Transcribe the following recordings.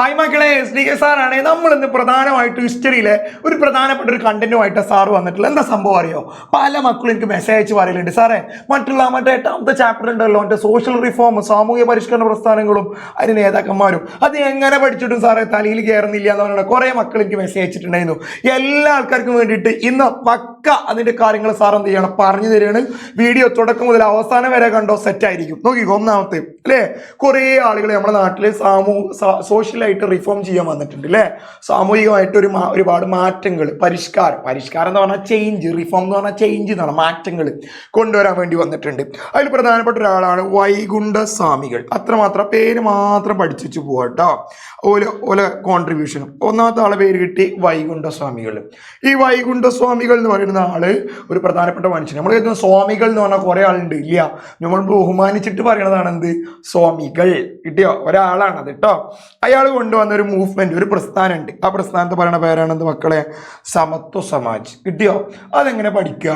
Hi മക്കളെ D K സാറാണ്. നമ്മൾ ഇന്ന് പ്രധാനമായിട്ട് ഹിസ്റ്ററിയിലെ ഒരു പ്രധാനപ്പെട്ട ഒരു കണ്ടന്റുമായിട്ട് സാറ് വന്നിട്ടുള്ള എന്താ സംഭവം അറിയോ? പല മക്കളും എനിക്ക് മെസ്സേജ് അയച്ച് പറയലുണ്ട്. സാറേ മറ്റുള്ള മറ്റേ എട്ടാമത്തെ ചാപ്റ്റർ ഉണ്ടല്ലോ മറ്റേ സോഷ്യൽ റിഫോം സാമൂഹ്യ പരിഷ്കരണ പ്രസ്ഥാനങ്ങളും അതിന് നേതാക്കന്മാരും. അത് എങ്ങനെ പഠിച്ചിട്ടും സാറേ തലയിൽ കയറുന്നില്ല എന്ന് പറയുന്നത് കുറേ മക്കൾ എനിക്ക് മെസ്സേജ് അയച്ചിട്ടുണ്ടായിരുന്നു. എല്ലാ ആൾക്കാർക്കും വേണ്ടിയിട്ട് ഇന്ന് പക്ക അതിന്റെ കാര്യങ്ങൾ സാർ എന്ത് ചെയ്യണം? പറഞ്ഞു തരികയാണ്. വീഡിയോ തുടക്കം മുതൽ അവസാനം വരെ കണ്ടോ സെറ്റ് ആയിരിക്കും. നോക്കിക്കോ ഒന്നാമത്തെ അല്ലേ? കുറേ ആളുകൾ നമ്മുടെ നാട്ടിൽ സാമൂഹ സോഷ്യലായിട്ട് റിഫോം ചെയ്യാൻ വന്നിട്ടുണ്ട് അല്ലേ സാമൂഹികമായിട്ട് ഒരു ഒരുപാട് മാറ്റങ്ങൾ പരിഷ്കാരം. പരിഷ്കാരം എന്ന് പറഞ്ഞാൽ ചേഞ്ച് റിഫോം എന്ന് പറഞ്ഞാൽ ചേഞ്ച് എന്നാണ് മാറ്റങ്ങൾ കൊണ്ടുവരാൻ വേണ്ടി വന്നിട്ടുണ്ട്. അതിൽ പ്രധാനപ്പെട്ട ഒരാളാണ് വൈകുണ്ഠ സ്വാമികൾ അത്രമാത്രം പേര് മാത്രം പഠിച്ചു പോവാ കേട്ടോ ഓല ഓല കോൺട്രിബ്യൂഷനും ഒന്നാമത്തെ ആളെ പേര് കിട്ടി വൈകുണ്ഠ സ്വാമികൾ ഈ വൈകുണ്ഠ സ്വാമികൾ എന്ന് പറയുന്ന ആൾ ഒരു പ്രധാനപ്പെട്ട മനുഷ്യൻ. നമ്മൾ കേൾക്കുന്ന സ്വാമികൾ എന്ന് പറഞ്ഞാൽ കുറെ ആളുണ്ട് ഇല്ല. നമ്മൾ ബഹുമാനിച്ചിട്ട് പറയണതാണ് എന്ത്? സ്വാമികൾ. കിട്ടിയോ? ഒരാളാണത് കേട്ടോ അയാൾ കൊണ്ടുവന്ന ഒരു മൂവ്മെന്റ് ഒരു പ്രസ്ഥാനം ഉണ്ട് ആ പ്രസ്ഥാനത്തെ പറയുന്ന പേരാണെന്ത് മക്കളെ? സമത്വ സമാജ്. കിട്ടിയോ? അതെങ്ങനെ പഠിക്കുക?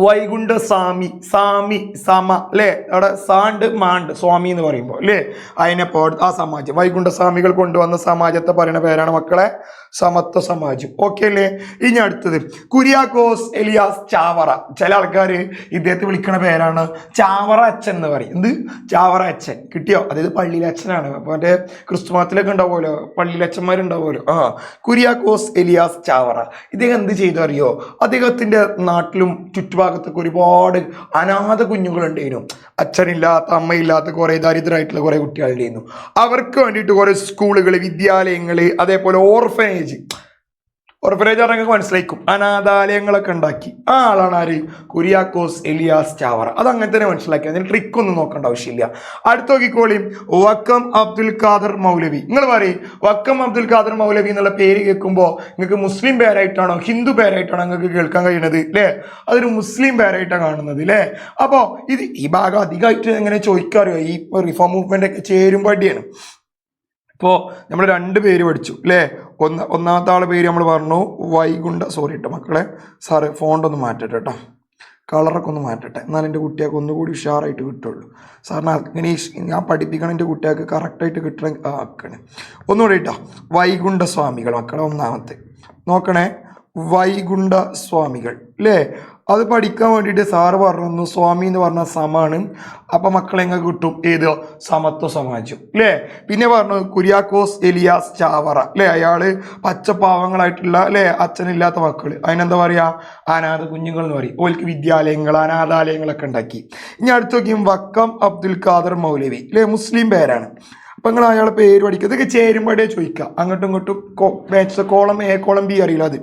വൈകുണ്ഠ സ്വാമി സ്വാമി സമ അല്ലേ അവിടെ സാണ്ട് മാണ്ട് സ്വാമി എന്ന് പറയുമ്പോൾ അല്ലേ അതിനെപ്പോ ആ സമാജം. വൈകുണ്ഠ സ്വാമികൾ കൊണ്ടുവന്ന സമാജത്തെ പറയുന്ന പേരാണ് മക്കളെ സമത്വ സമാജം. ഓക്കെ അല്ലേ ഇനി അടുത്തത്. കുര്യാക്കോസ് എലിയാസ് ചാവറ. ചില ആൾക്കാർ ഇദ്ദേഹത്തെ വിളിക്കണ പേരാണ് ചാവറ അച്ഛൻ എന്ന് പറയും. എന്ത്? ചാവറ അച്ഛൻ. കിട്ടിയോ? അതായത് പള്ളിയിലെ അച്ഛനാണ്. അപ്പൊ മറ്റേ ക്രിസ്തുമതത്തിലൊക്കെ ഉണ്ടാവുമല്ലോ? പള്ളിയിലെ അച്ഛന്മാരുണ്ടാവുമല്ലോ? ആ. കുര്യാക്കോസ് എലിയാസ് ചാവറ. ഇദ്ദേഹം എന്ത് ചെയ്തു അറിയോ? അദ്ദേഹത്തിന്റെ നാട്ടിലും ചുറ്റുഭാഗത്തൊക്കെ ഒരുപാട് അനാഥ കുഞ്ഞുങ്ങളുണ്ടായിരുന്നു അച്ഛനില്ലാത്ത അമ്മയില്ലാത്ത കുറേ ദരിദ്രമായിട്ടുള്ള കുറേ കുട്ടികളുണ്ടായിരുന്നു അവർക്ക് വേണ്ടിയിട്ട് കുറേ സ്കൂളുകൾ വിദ്യാലയങ്ങൾ അതേപോലെ ഓർഫനേജ് ഓർഫനേജ് പറഞ്ഞാൽ മനസ്സിലാക്കും അനാഥാലയങ്ങളൊക്കെ ഉണ്ടാക്കി. ആ ആളാണ് ആര്? കുര്യാക്കോസ് എലിയാസ് ചാവറ. അത് അങ്ങനെ തന്നെ മനസ്സിലാക്കി. അതിന് ട്രിക്ക് ഒന്നും നോക്കേണ്ട ആവശ്യമില്ല. അടുത്ത നോക്കിക്കോളിയും വക്കം അബ്ദുൽ ഖാദർ മൗലവി. നിങ്ങൾ പറയും വക്കം അബ്ദുൽ ഖാദർ മൗലവി എന്നുള്ള പേര് കേൾക്കുമ്പോൾ നിങ്ങൾക്ക് മുസ്ലിം പേരായിട്ടാണോ ഹിന്ദു പേരായിട്ടാണോ നിങ്ങൾക്ക് കേൾക്കാൻ കഴിയുന്നത്? അല്ലേ അതൊരു മുസ്ലിം പേരായിട്ടാണ് കാണുന്നത് അല്ലേ അപ്പോൾ ഇത് ഈ ഭാഗം അധികമായിട്ട് എങ്ങനെ ചോദിക്കാറിയോ? ഈ റിഫോം മൂവ്മെന്റ് ഒക്കെ ചേരുമ്പടിയാണ് ഇപ്പോൾ നമ്മൾ രണ്ട് പേര് പഠിച്ചു അല്ലേ ഒന്ന് ഒന്നാമത്തെ ആളെ പേര് നമ്മൾ പറഞ്ഞു വൈകുണ്ട സോറി കേട്ടോ മക്കളെ. സാറ് ഫോണ്ടൊന്ന് മാറ്റട്ടെ കേട്ടോ കളറൊക്കെ ഒന്ന് മാറ്റട്ടെ. എന്നാൽ എന്റെ കുട്ടികൾക്ക് ഒന്നുകൂടി ഉഷാറായിട്ട് കിട്ടുള്ളൂ. സാറിന് അങ്ങനെ ഞാൻ പഠിപ്പിക്കണം എന്റെ കുട്ടികൾക്ക് കറക്റ്റായിട്ട് കിട്ടണം ആക്കണേ. ഒന്നുകൂടി കേട്ടോ വൈകുണ്ഠ സ്വാമികൾ മക്കളെ ഒന്നാമത്തെ. നോക്കണേ. വൈകുണ്ഠ സ്വാമികൾ അല്ലേ അത് പഠിക്കാൻ വേണ്ടിയിട്ട് സാറ് പറഞ്ഞു സ്വാമി എന്ന് പറഞ്ഞ സമാണ്. അപ്പം മക്കളെ എങ്ങനെ കിട്ടും. ഏത്? സമത്വ സമാജം. അല്ലേ പിന്നെ പറഞ്ഞു കുര്യാക്കോസ് എലിയാസ് ചാവറ. അല്ലേ അയാൾ പച്ചപ്പാവങ്ങളായിട്ടുള്ള അല്ലേ അച്ഛനില്ലാത്ത മക്കൾ അതിനെന്താ പറയാ? അനാഥ കുഞ്ഞുങ്ങൾ എന്ന് പറയും. ഓൽക്ക് വിദ്യാലയങ്ങൾ അനാഥാലയങ്ങളൊക്കെ ഉണ്ടാക്കി. ഇനി അടുത്ത് നോക്കിയും വക്കം അബ്ദുൽ ഖാദർ മൗലവി. അല്ലേ മുസ്ലിം പേരാണ്. അപ്പൊ നിങ്ങൾ അയാളെ പേര് പഠിക്കുക ഇതൊക്കെ ചേരുമ്പോഴേ ചോദിക്കുക അങ്ങോട്ടും ഇങ്ങോട്ടും കോ match column A column B അറിയില്ല അത്.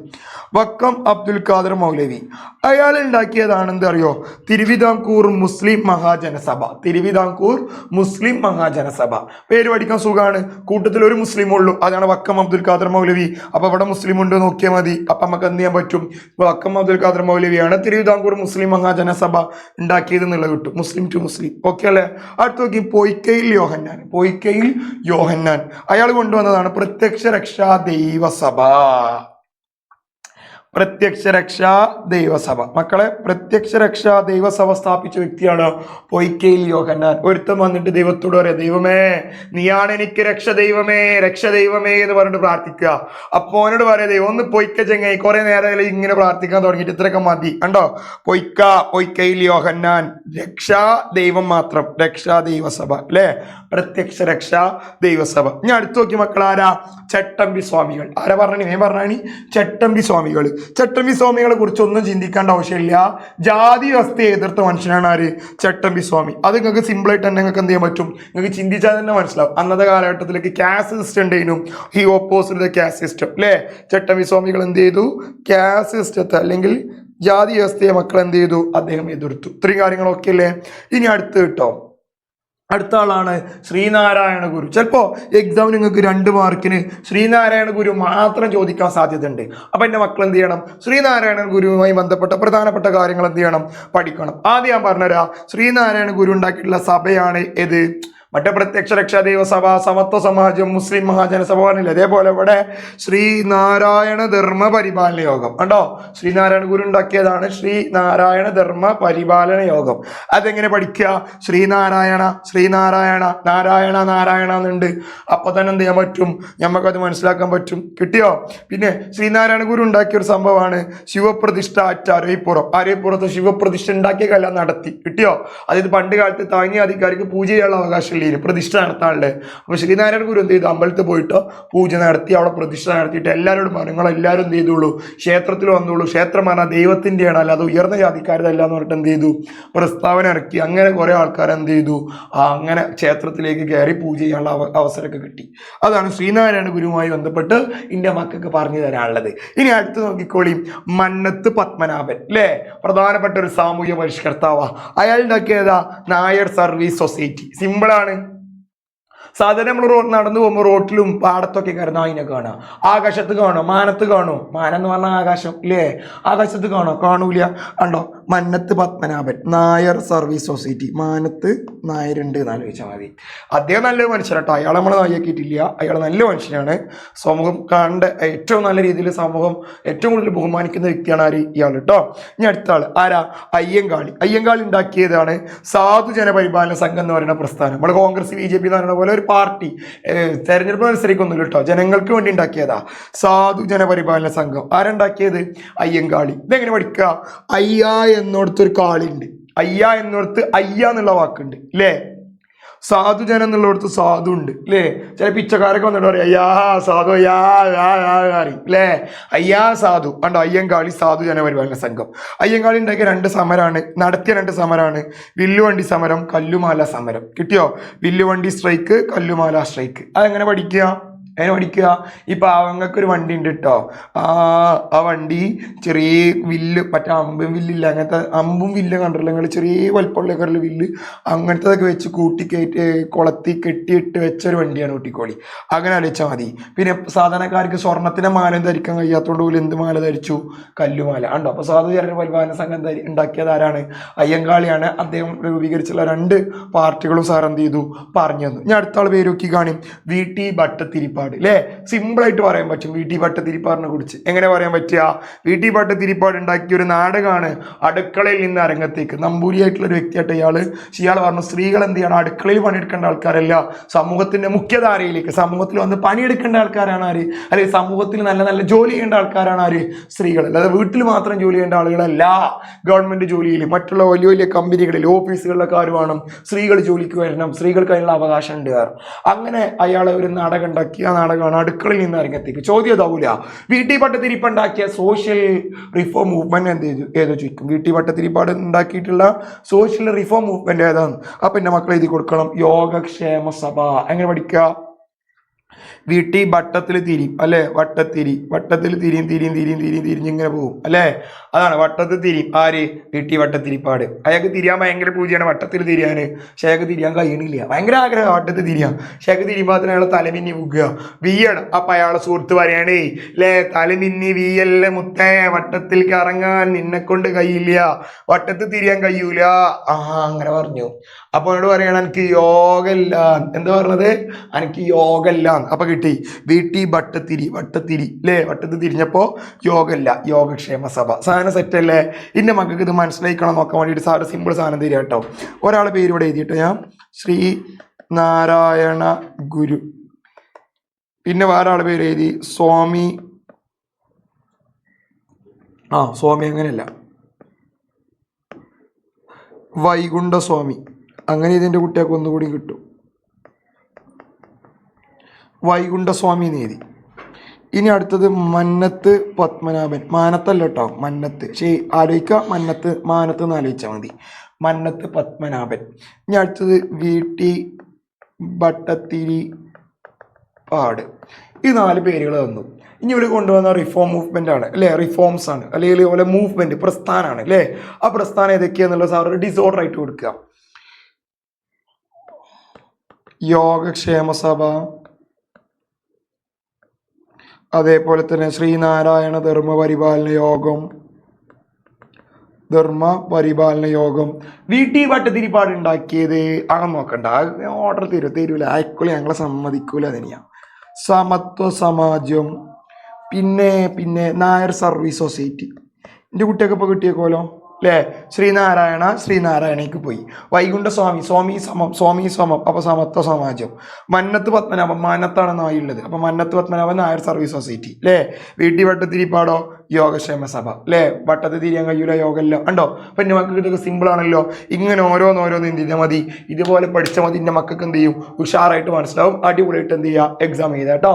വക്കം അബ്ദുൽ ഖാദർ മൗലവി. അയാൾ ഉണ്ടാക്കിയതാണ് എന്താ അറിയോ തിരുവിതാംകൂർ മുസ്ലിം മഹാജനസഭ. തിരുവിതാംകൂർ മുസ്ലിം മഹാജനസഭ. പേര് പഠിക്കാൻ സുഖമാണ് കൂട്ടത്തിൽ ഒരു മുസ്ലിം ഉള്ളൂ. അതാണ് വക്കം അബ്ദുൽ ഖാദർ മൗലവി. അപ്പോൾ അവിടെ മുസ്ലിം ഉണ്ട് നോക്കിയാൽ മതി. അപ്പം നമുക്ക് എന്ത് ചെയ്യാൻ പറ്റും? വക്കം അബ്ദുൽ ഖാദർ മൗലവിയാണ് തിരുവിതാംകൂർ മുസ്ലിം മഹാജനസഭ ഉണ്ടാക്കിയത് എന്നുള്ളത് കിട്ടും. മുസ്ലിം ടു മുസ്ലിം. ഓക്കെ അല്ലേ? അടുത്ത് നോക്കി. പൊയ്ക്കയിൽ യോഹന്നാൻ. പൊയ്ക്കയിൽ യോഹന്നാൻ. അയാൾ കൊണ്ടുവന്നതാണ് പ്രത്യക്ഷ രക്ഷാ ദൈവസഭ. പ്രത്യക്ഷ രക്ഷാ ദൈവസഭ. മക്കളെ പ്രത്യക്ഷ രക്ഷാ ദൈവസഭ സ്ഥാപിച്ച വ്യക്തിയാണ് പൊയ്ക്കയിൽ യോഹന്നാൻ. ഒരുത്തം വന്നിട്ട് ദൈവത്തോട് പറയാ ദൈവമേ നീയാണ് എനിക്ക് രക്ഷ ദൈവമേ രക്ഷ ദൈവമേ എന്ന് പറഞ്ഞിട്ട് പ്രാർത്ഥിക്കുക. അപ്പൊ അവനോട് പറയാ ദൈവം ഒന്ന് പൊയ്ക്ക ചെങ്ങായി. കുറെ നേരം ഇങ്ങനെ പ്രാർത്ഥിക്കാൻ തുടങ്ങിയിട്ട് ഇത്രയൊക്കെ മതി. കണ്ടോ? പൊയ്ക്ക പൊയ്ക്കയിൽ യോഹന്നാൻ. രക്ഷാ ദൈവം മാത്രം. രക്ഷാ ദൈവസഭ. അല്ലേ? പ്രത്യക്ഷ രക്ഷ ദൈവസഭ. ഞാൻ അടുത്ത് നോക്കി മക്കൾ ആരാ? ചട്ടമ്പി സ്വാമികൾ. ആരാ പറഞ്ഞു? ഞാൻ പറഞ്ഞാണി ചട്ടമ്പി സ്വാമികൾ. ചട്ടമ്പി സ്വാമികളെ കുറിച്ച് ഒന്നും ചിന്തിക്കേണ്ട ആവശ്യമില്ല. ജാതി വ്യവസ്ഥയെ എതിർത്ത മനുഷ്യനാണ് ആര്? ചട്ടമ്പി സ്വാമി. അത് നിങ്ങൾക്ക് സിമ്പിളായിട്ട് തന്നെ നിങ്ങൾക്ക് എന്ത് ചെയ്യാൻ പറ്റും? നിങ്ങൾക്ക് ചിന്തിച്ചാൽ തന്നെ മനസ്സിലാവും. അന്നത്തെ കാലഘട്ടത്തിലേക്ക് ക്യാസ് സിസ്റ്റം ഉണ്ടായിരുന്നു ഈ ഓപ്പോസിറ്റ് ക്യാസ് സിസ്റ്റം അല്ലേ ചട്ടമ്പി സ്വാമികൾ എന്ത് ചെയ്തു? ക്യാസ് സിസ്റ്റത്തെ അല്ലെങ്കിൽ ജാതി വ്യവസ്ഥയെ മക്കൾ എന്ത് ചെയ്തു? അദ്ദേഹം എതിർത്തു. ഇത്രയും കാര്യങ്ങളൊക്കെ അല്ലേ ഇനി അടുത്ത് കിട്ടോ. അടുത്ത ആളാണ് ശ്രീനാരായണ ഗുരു. ചിലപ്പോൾ എക്സാം നിങ്ങൾക്ക് രണ്ട് മാർക്കിന് ശ്രീനാരായണ ഗുരു മാത്രം ചോദിക്കാൻ സാധ്യതയുണ്ട്. അപ്പം എന്റെ മക്കൾ എന്ത് ചെയ്യണം? ശ്രീനാരായണ ഗുരുവുമായി ബന്ധപ്പെട്ട പ്രധാനപ്പെട്ട കാര്യങ്ങൾ എന്ത് ചെയ്യണം? പഠിക്കണം. ആദ്യം ഞാൻ പറഞ്ഞുതരാം. ശ്രീനാരായണ ഗുരു ഉണ്ടാക്കിയിട്ടുള്ള സഭയാണ് ഏത്? മറ്റേ പ്രത്യക്ഷ രക്ഷാ ദൈവസഭ സമത്വ സമാജം മുസ്ലിം മഹാജനസഭ പറഞ്ഞില്ല? അതേപോലെ ഇവിടെ ശ്രീനാരായണ ധർമ്മ പരിപാലന യോഗം. കണ്ടോ? ശ്രീനാരായണ ഗുരു ഉണ്ടാക്കിയതാണ് ശ്രീനാരായണ ധർമ്മ പരിപാലന യോഗം. അതെങ്ങനെ പഠിക്കുക? ശ്രീനാരായണ ശ്രീനാരായണ നാരായണ നാരായണ എന്നുണ്ട്. അപ്പൊ തന്നെ എന്ത് ചെയ്യാൻ പറ്റും? നമുക്കത് മനസ്സിലാക്കാൻ പറ്റും. കിട്ടിയോ? പിന്നെ ശ്രീനാരായണ ഗുരു ഉണ്ടാക്കിയ ഒരു സംഭവമാണ് ശിവപ്രതിഷ്ഠ അറ്റ് അരവിപ്പുറം അരവിപ്പുറത്ത് ശിവപ്രതിഷ്ഠ ഉണ്ടാക്കിയ കല നടത്തി. കിട്ടിയോ? അതായത് പണ്ട് കാലത്ത് താങ്ങിയ അധികാരിക്ക് പൂജ ചെയ്യാനുള്ള അവകാശമില്ല പ്രതിഷ്ഠ നടത്താനുള്ളത് അപ്പോൾ ശ്രീനാരായണ ഗുരു എന്ത് ചെയ്തു? അമ്പലത്തിൽ പോയിട്ട് പൂജ നടത്തി അവിടെ പ്രതിഷ്ഠ നടത്തിയിട്ട് എല്ലാവരോടും പറഞ്ഞു നിങ്ങൾ എല്ലാവരും എന്ത് ചെയ്തുള്ളൂ ക്ഷേത്രത്തിൽ വന്നോളൂ. ക്ഷേത്രം പറഞ്ഞാൽ ദൈവത്തിന്റെയാണ് അല്ലാതെ ഉയർന്ന ജാതിക്കാരതല്ല എന്ന് പറഞ്ഞിട്ട് എന്ത് ചെയ്തു? പ്രസ്താവന ഇറക്കി. അങ്ങനെ കുറെ ആൾക്കാർ എന്ത് ചെയ്തു? ആ അങ്ങനെ ക്ഷേത്രത്തിലേക്ക് കയറി പൂജ ചെയ്യാനുള്ള അവസരമൊക്കെ കിട്ടി. അതാണ് ശ്രീനാരായണ ഗുരുവുമായി ബന്ധപ്പെട്ട് എന്റെ മക്കൾക്ക് പറഞ്ഞു തരാനുള്ളത്. ഇനി അടുത്ത് നോക്കിക്കോളി. മന്നത്ത് പത്മനാഭൻ അല്ലേ പ്രധാനപ്പെട്ട ഒരു സാമൂഹ്യ പരിഷ്കർത്താവാണ് അയാളുടെ ഒക്കെ ഏതാ? Nair service society. സിമ്പിളാണ് സാധാരണ നമ്മൾ റോഡ് നടന്നു പോകുമ്പോൾ റോട്ടിലും പാടത്തൊക്കെ കയറുന്ന അതിനെ കാണാം ആകാശത്ത് കാണോ മാനത്ത് കാണോ. മാനം എന്ന് പറഞ്ഞാൽ ആകാശം ഇല്ലേ? ആകാശത്ത് കാണോ. കാണൂല. കണ്ടോ? Mannath Padmanabhan Nair service society. മാനത്ത് നായരുണ്ട് എന്ന് ആലോചിച്ചാൽ മതി. അദ്ദേഹം നല്ലൊരു മനുഷ്യനാട്ടോ അയാൾ നമ്മൾ നായിക്കിയിട്ടില്ല അയാൾ നല്ല മനുഷ്യനാണ്. സമൂഹം കണ്ട ഏറ്റവും നല്ല രീതിയിൽ സമൂഹം ഏറ്റവും കൂടുതൽ ബഹുമാനിക്കുന്ന വ്യക്തിയാണ് ആര്? ഇയാൾ കേട്ടോ ഇനി അടുത്ത ആൾ ആരാ? അയ്യങ്കാളി. അയ്യങ്കാളി ഉണ്ടാക്കിയതാണ് സാധു ജനപരിപാലന സംഘം എന്ന് പറയുന്ന പ്രസ്ഥാനം. നമ്മൾ കോൺഗ്രസ് ബി ജെ പി എന്ന് പറയുന്ന പോലെ ഒരു പാർട്ടി. തെരഞ്ഞെടുപ്പ് മത്സരിക്കൊന്നുമില്ല കേട്ടോ ജനങ്ങൾക്ക് വേണ്ടി ഉണ്ടാക്കിയതാ. സാധു ജനപരിപാലന സംഘം. ആരുണ്ടാക്കിയത് അയ്യങ്കാളി. ഇതെങ്ങനെ പഠിക്കുക? അയ്യ എന്നോടത്തൊരു കാളിണ്ട്. അയ്യ എന്നോടത്ത് അയ്യ എന്നുള്ള വാക്കുണ്ട്. അല്ലേ സാധുജനം എന്നുള്ളടത്ത് സാധു ഉണ്ട്. അല്ലേ ചില പിച്ചക്കാരൊക്കെ വന്നിട്ട് പറയും അയ്യാ സാധു അയ്യാ അല്ലേ അയ്യാ സാധു. കണ്ടോ അയ്യങ്കാളി സാധു ജനപരിപാലന സംഘം. അയ്യങ്കാളി ഉണ്ടാക്കിയ രണ്ട് സമരമാണ് നടത്തിയ രണ്ട് സമരമാണ് വില്ലുവണ്ടി സമരം കല്ലുമാല സമരം. കിട്ടിയോ? വില്ലുവണ്ടി സ്ട്രൈക്ക് കല്ലുമാല സ്ട്രൈക്ക്. അതെങ്ങനെ പഠിക്കുക? എങ്ങനെ പഠിക്കുക ഈ പാവങ്ങൾക്ക് ഒരു വണ്ടി ഉണ്ട് കേട്ടോ ആ ആ വണ്ടി ചെറിയ വില്ല് മറ്റേ അമ്പും വില്ലില്ല അങ്ങനത്തെ അമ്പും വില്ല് കണ്ടിട്ടില്ല? നിങ്ങൾ ചെറിയ വലിപ്പമുള്ള വില്ല്. അങ്ങനത്തതൊക്കെ വെച്ച് കൂട്ടി കുളത്തി കെട്ടിയിട്ട് വെച്ചൊരു വണ്ടിയാണ് ഊട്ടിക്കോളി. അങ്ങനെ ആലോചിച്ചാൽ മതി. പിന്നെ സാധാരണക്കാർക്ക് സ്വർണത്തിന്റെ മാല ധരിക്കാൻ കഴിയാത്തതുകൊണ്ട് പോലും എന്ത് മാല ധരിച്ചു? കല്ലുമാല. ഉണ്ടോ അപ്പോൾ സാധാരണ പരിപാലന സംഘം ധരി ഉണ്ടാക്കിയത് ആരാണ്? അയ്യങ്കാളിയാണ് അദ്ദേഹം രൂപീകരിച്ചുള്ള രണ്ട് പാർട്ടികളും സാർ എന്ത് ചെയ്തു? പറഞ്ഞു തന്നു. ഞാൻ അടുത്ത ആൾ പേര് നോക്കി കാണും. വി ടി ഭട്ടത്തിരിപ്പാട് അല്ലേ സിമ്പിളായിട്ട് പറയാൻ പറ്റും. വി ടി ഭട്ടത്തിരിപ്പാടിനെ കുറിച്ച്. എങ്ങനെ പറയാൻ പറ്റുക? വി ടി ഭട്ടത്തിരിപ്പാട് ഉണ്ടാക്കിയ ഒരു നാടകമാണ് അടുക്കളയിൽ നിന്ന് അരങ്ങത്തേക്ക്. നമ്പൂരിയായിട്ടുള്ള ഒരു വ്യക്തിയായിട്ട് ഇയാൾ ഇയാൾ പറഞ്ഞു സ്ത്രീകൾ എന്ത് ചെയ്യണം? അടുക്കളയിൽ പണിയെടുക്കേണ്ട ആൾക്കാരല്ല. സമൂഹത്തിന്റെ മുഖ്യധാരയിലേക്ക് സമൂഹത്തിൽ വന്ന് പണിയെടുക്കേണ്ട ആൾക്കാരാണ് ആര്? അല്ലെങ്കിൽ സമൂഹത്തിൽ നല്ല നല്ല ജോലി ചെയ്യേണ്ട ആൾക്കാരാണ് ആര്? സ്ത്രീകൾ അല്ലാതെ വീട്ടിൽ മാത്രം ജോലി ചെയ്യേണ്ട ആളുകളല്ല. ഗവൺമെന്റ് ജോലിയിൽ മറ്റുള്ള വലിയ വലിയ കമ്പനികളിൽ ഓഫീസുകളിലൊക്കെ ആര് വേണം? സ്ത്രീകൾ ജോലിക്ക് വരണം. സ്ത്രീകൾക്ക് അതിനുള്ള അവകാശം ഉണ്ട് അങ്ങനെ അയാളെ ഒരു നാടകം ഉണ്ടാക്കി ആ നാടകമാണ്. അടുക്കളയിൽ നിന്ന് അരങ്ങത്തേക്ക് ചോദ്യം ഇതാവൂല. വി ടി ഭട്ടതിരിപ്പുണ്ടാക്കിയ സോഷ്യൽ റിഫോം മൂവ്മെന്റ് എന്ത് ചെയ്തു? ഏതോ ചോദിക്കും. വി ടി ഭട്ടതിരിപ്പാട് ഉണ്ടാക്കിയിട്ടുള്ള സോഷ്യൽ റിഫോം മൂവ്മെന്റ് ഏതാണ്? അപ്പൊ എന്റെ മക്കളെ എഴുതി കൊടുക്കണം. യോഗക്ഷേമ സഭ എങ്ങനെ പഠിക്കുക? വീട്ടി വട്ടത്തിൽ തിരിയും അല്ലേ? വട്ടത്തിരി വട്ടത്തിൽ തിരിയും തിരിയും തിരിയും തിരിയും തിരിഞ്ഞിങ്ങനെ പോകും അല്ലേ? അതാണ് വട്ടത്തിൽ തിരിയും. ആര്? വീട്ടിൽ വട്ടത്തിരിപ്പാട്. അയാൾക്ക് തിരിയാൻ ഭയങ്കര പൂജയാണ് വട്ടത്തിൽ തിരിയാൻ പക്ഷേ അയാൾക്ക് തിരിയാൻ കഴിയണില്ല ഭയങ്കര ആഗ്രഹം വട്ടത്തിൽ തിരിയാം പക്ഷേ അയാൾക്ക് തിരിയുമ്പോൾ തന്നെ അയാളെ തലമിന്നി മുക്കുക. വീയണം അപ്പം അയാളെ സുഹൃത്ത് പറയണേ ലേ തലമിന്നി വീയല്ല മുത്തേ. വട്ടത്തിൽ കറങ്ങാൻ നിന്നെ കൊണ്ട് കഴിയില്ല. വട്ടത്തിൽ തിരിയാൻ കഴിയൂല. ആ അങ്ങനെ പറഞ്ഞു. അപ്പൊ എന്നോട് പറയണം എനിക്ക് യോഗല്ല എന്താ പറഞ്ഞത്? എനിക്ക് യോഗല്ല അപ്പൊ കിട്ടി വീട്ടിൽ വട്ടത്തിരി വട്ടത്തിരി അല്ലേ വട്ടത്തിൽ തിരിഞ്ഞപ്പോൾ യോഗല്ല യോഗക്ഷേമ സഭ. സാധനം സെറ്റല്ലേ എന്റെ മക്കൾക്ക് ഇത് മനസ്സിലാക്കണം നോക്കാൻ വേണ്ടിയിട്ട് സാറ് സിമ്പിൾ സാധനം തരിക കേട്ടോ. ഒരാളെ പേര് ഇവിടെ എഴുതിയിട്ട് ഞാൻ ശ്രീ നാരായണ ഗുരു. പിന്നെ വേറെ ആളെ പേര് എഴുതി സ്വാമി. ആ സ്വാമി അങ്ങനെയല്ല. വൈകുണ്ഠസ്വാമി. അങ്ങനെ ഇതിന്റെ കുട്ടികൾക്ക് ഒന്നുകൂടി കിട്ടും. വൈകുണ്ഠസ്വാമി നീതി. ഇനി അടുത്തത് മന്നത്ത് പത്മനാഭൻ. മാനത്തല്ല കേട്ടോ മന്നത്ത്. ശരി ആലോചിക്കുക. മന്നത്ത് മാനത്ത് എന്ന് ആലോചിച്ചാൽ മതി. മന്നത്ത് പത്മനാഭൻ. ഇനി അടുത്തത് വി ടി ഭട്ടത്തിരി പാട് ഈ നാല് പേരുകൾ തന്നു. ഇനി ഇവിടെ കൊണ്ടുവന്ന റിഫോം മൂവ്മെന്റ് ആണ് അല്ലേ? റിഫോംസ് ആണ്. അല്ലെങ്കിൽ ഇതുപോലെ മൂവ്മെന്റ് പ്രസ്ഥാനമാണ് അല്ലേ? ആ പ്രസ്ഥാനം ഏതൊക്കെയാന്നുള്ള സാർ ഡിസോർഡർ ആയിട്ട് കൊടുക്കുക. യോഗക്ഷേമ സഭ അതേപോലെ തന്നെ ശ്രീനാരായണ ധർമ്മ പരിപാലന യോഗം. ധർമ്മ പരിപാലന യോഗം. വീട്ടി വട്ടത്തിരിപ്പാട് ഉണ്ടാക്കിയത് അങ്ങനെ നോക്കണ്ട. ഓർഡർ തരും. തരൂല. അയക്കൂല ഞങ്ങളെ സമ്മതിക്കൂല അതിനെയാ സമത്വ സമാജം. പിന്നെ പിന്നെ നായർ സർവീസ് സൊസൈറ്റി. എന്റെ കുട്ടിയൊക്കെ ഇപ്പോൾ കിട്ടിയേക്കോലോ? അല്ലേ ശ്രീനാരായണ ശ്രീനാരായണയ്ക്ക് പോയി. വൈകുണ്ഠ സ്വാമി സമം സ്വാമി സമം അപ്പോൾ സമത്വ സമാജം. മന്നത്ത് പത്മനാഭൻ മന്നത്താണ് നായുള്ളത് അപ്പോൾ മന്നത്ത് പത്മനാഭൻ നായർ സർവീസ് സൊസൈറ്റി അല്ലേ വീട്ടി വട്ടത്തിരിപ്പാടോ? യോഗക്ഷേമ സഭ അല്ലേ വട്ടത്ത് തിരിയാൻ കഴിയൂല യോഗമല്ലോ ഉണ്ടോ അപ്പം എന്റെ മക്കൾക്ക് ഇതൊക്കെ സിമ്പിൾ ആണല്ലോ. ഇങ്ങനെ ഓരോന്നോരോന്ന് എന്ത് ചെയ്താൽ മതി. ഇതുപോലെ പഠിച്ചാൽ മതി. എന്റെ മക്കൾക്ക് എന്ത് ചെയ്യും? ഉഷാറായിട്ട് മനസ്സിലാവും. അടിപൊളിയായിട്ട് എന്ത് ചെയ്യുക എക്സാം ചെയ്താൽ കേട്ടോ